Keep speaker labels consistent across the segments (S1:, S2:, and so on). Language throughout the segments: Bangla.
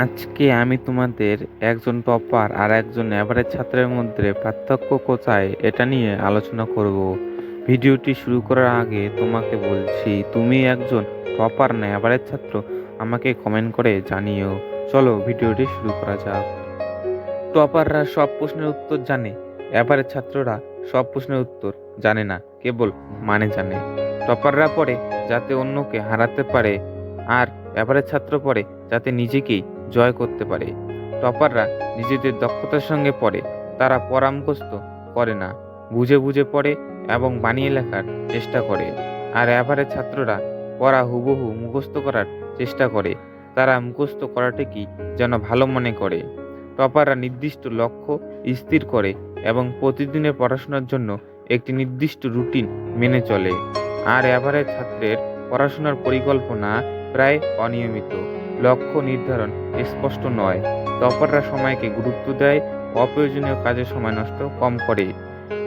S1: আজকে আমি তোমাদের একজন টপার আর একজন অ্যাভারেজ ছাত্রের মধ্যে পার্থক্য কোথায় এটা নিয়ে আলোচনা করব। ভিডিওটি শুরু করার আগে তোমাকে বলছি, তুমি একজন টপার না অ্যাভারেজ ছাত্র আমাকে কমেন্ট করে জানিও। চলো ভিডিওটি শুরু করা যাক। টপাররা সব প্রশ্নের উত্তর জানে অ্যাভারেজ ছাত্ররা সব প্রশ্নের উত্তর জানে না, কেবল মানে জানে। টপাররা পড়ে যাতে অন্যকে হারাতে পারে, আর অ্যাভারেজ ছাত্র পড়ে যাতে নিজেকেই জয় করতে পারে। টপাররা নিজেদের দক্ষতার সঙ্গে পড়ে, তারা পড়া মুখস্থ করে না। বুঝে বুঝে পড়ে এবং বানিয়ে লেখার চেষ্টা করে। আর অ্যাভারেজ ছাত্ররা পড়া হুবহু মুখস্থ করার চেষ্টা করে। তারা মুখস্থ করাটাকেই যেন ভালো মনে করে। টপাররা নির্দিষ্ট লক্ষ্য স্থির করে এবং প্রতিদিনের পড়াশোনার জন্য একটি নির্দিষ্ট রুটিন মেনে চলে। আর অ্যাভারেজ ছাত্রের পড়াশোনার পরিকল্পনা প্রায় অনিয়মিত। লক্ষ্য নির্ধারণ স্পষ্ট নয়। টপাররা সময়কে গুরুত্ব দেয়, অপ্রয়োজনীয় কাজে সময় নষ্ট কম করে।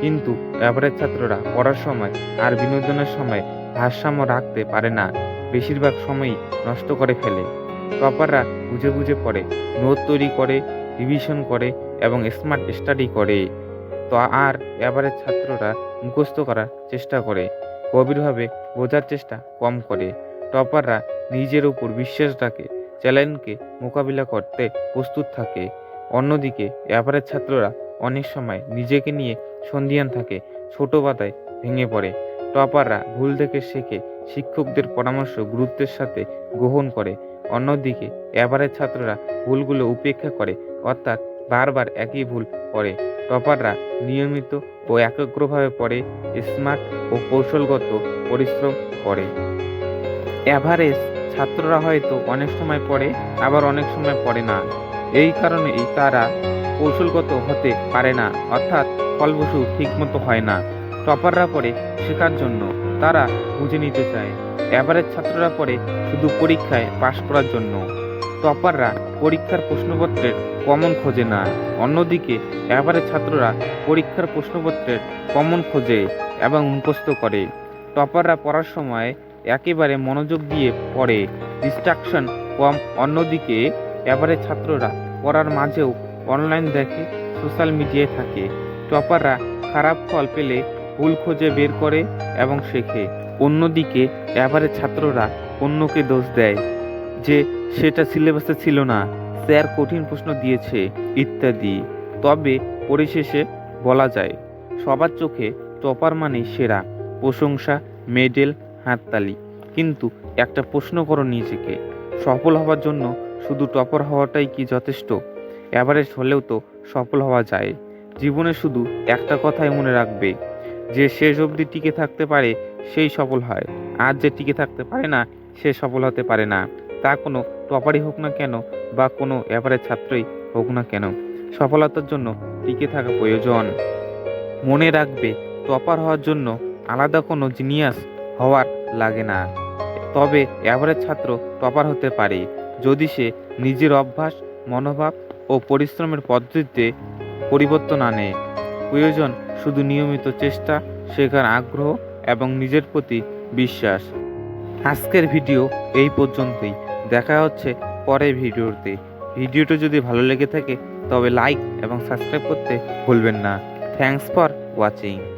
S1: কিন্তু অ্যাভারেজ ছাত্ররা পড়ার সময় আর বিনোদনের সময় ভারসাম্য রাখতে পারে না, বেশিরভাগ সময়ই নষ্ট করে ফেলে। টপাররা বুঝে বুঝে পড়ে, নোট তৈরি করে রিভিশন করে এবং স্মার্ট স্টাডি করে। তো আর অ্যাভারেজ ছাত্ররা মুখস্থ করার চেষ্টা করে, গভীরভাবে বোঝার চেষ্টা কম করে। টপাররা নিজের উপর বিশ্বাস রাখে চ্যালেঞ্জকে মোকাবিলা করতে প্রস্তুত থাকে। অন্যদিকে অ্যাভারেজ ছাত্ররা অনেক সময় নিজেকে নিয়ে সন্দিহান থাকে, ছোট বাধায় ভেঙে পড়ে। টপাররা ভুল থেকে শেখে, শিক্ষকদের পরামর্শ গুরুত্বের সাথে গ্রহণ করে। অন্যদিকে অ্যাভারেজ ছাত্ররা ভুলগুলো উপেক্ষা করে, অর্থাৎ বারবার একই ভুল করে। টপাররা নিয়মিত ও একাগ্রভাবে পড়ে স্মার্ট ও কৌশলগত পরিশ্রম করে। অ্যাভারেজ ছাত্ররা হয়তো অনেক সময় পড়ে, আবার অনেক সময় পড়ে না। এই কারণেই তারা কৌশলগত হতে পারে না, অর্থাৎ ফলবসু ঠিকমতো হয় না। টপাররা পড়ে শেখার জন্য তারা বুঝে নিতে চায়। অ্যাভারেজ ছাত্ররা পড়ে শুধু পরীক্ষায় পাশ করার জন্য। টপাররা পরীক্ষার প্রশ্নপত্রের কমন খোঁজে না। অন্যদিকে অ্যাভারেজ ছাত্ররা পরীক্ষার প্রশ্নপত্রের কমন খোঁজে এবং মুখস্থ করে। টপাররা পড়ার সময় একেবারে মনোযোগ দিয়ে পড়ে। ডিস্ট্রাকশন কম। অন্যদিকে এবারে ছাত্ররা পড়ার মাঝেও অনলাইন দেখে সোশ্যাল মিডিয়ায় থাকে। টপাররা খারাপ ফল পেলে ভুল খুঁজে বের করে এবং শেখে। অন্যদিকে এবারে ছাত্ররা অন্যকে দোষ দেয় যে সেটা সিলেবাসে ছিল না। স্যার কঠিন প্রশ্ন দিয়েছে, ইত্যাদি। তবে পরিশেষে বলা যায়, সবার চোখে টপার মানে সেরা। প্রশংসা মেডেল হাততালি। কিন্তু একটা প্রশ্ন করো নিজেকে। সফল হওয়ার জন্য শুধু টপার হওয়াটাই কি যথেষ্ট? অ্যাভারেজ হলেও তো সফল হওয়া যায়। জীবনে শুধু একটা কথাই মনে রাখবে, যে শেষ অবধি টিকে থাকতে পারে, সেই সফল হয়। আর যে টিকে থাকতে পারে না, সে সফল হতে পারে না। তা কোনো টপারই হোক না কেন, বা কোনো অ্যাভারেজ ছাত্রই হোক না কেন, সফলতার জন্য টিকে থাকা প্রয়োজন। মনে রাখবে, টপার হওয়ার জন্য আলাদা কোনো জিনিয়াস হওয়ার লাগে না। তবে অ্যাভারেজ ছাত্র টপার হতে পারে। যদি সে নিজের অভ্যাস, মনোভাব ও পরিশ্রমের পদ্ধতিতে পরিবর্তন আনে। প্রয়োজন শুধু নিয়মিত চেষ্টা, শেখার আগ্রহ এবং নিজের প্রতি বিশ্বাস। আজকের ভিডিও এই পর্যন্তই। দেখা হচ্ছে পরের ভিডিওতে। ভিডিওটি যদি ভালো লেগে থাকে, তবে লাইক এবং সাবস্ক্রাইব করতে ভুলবেন না। Thanks for watching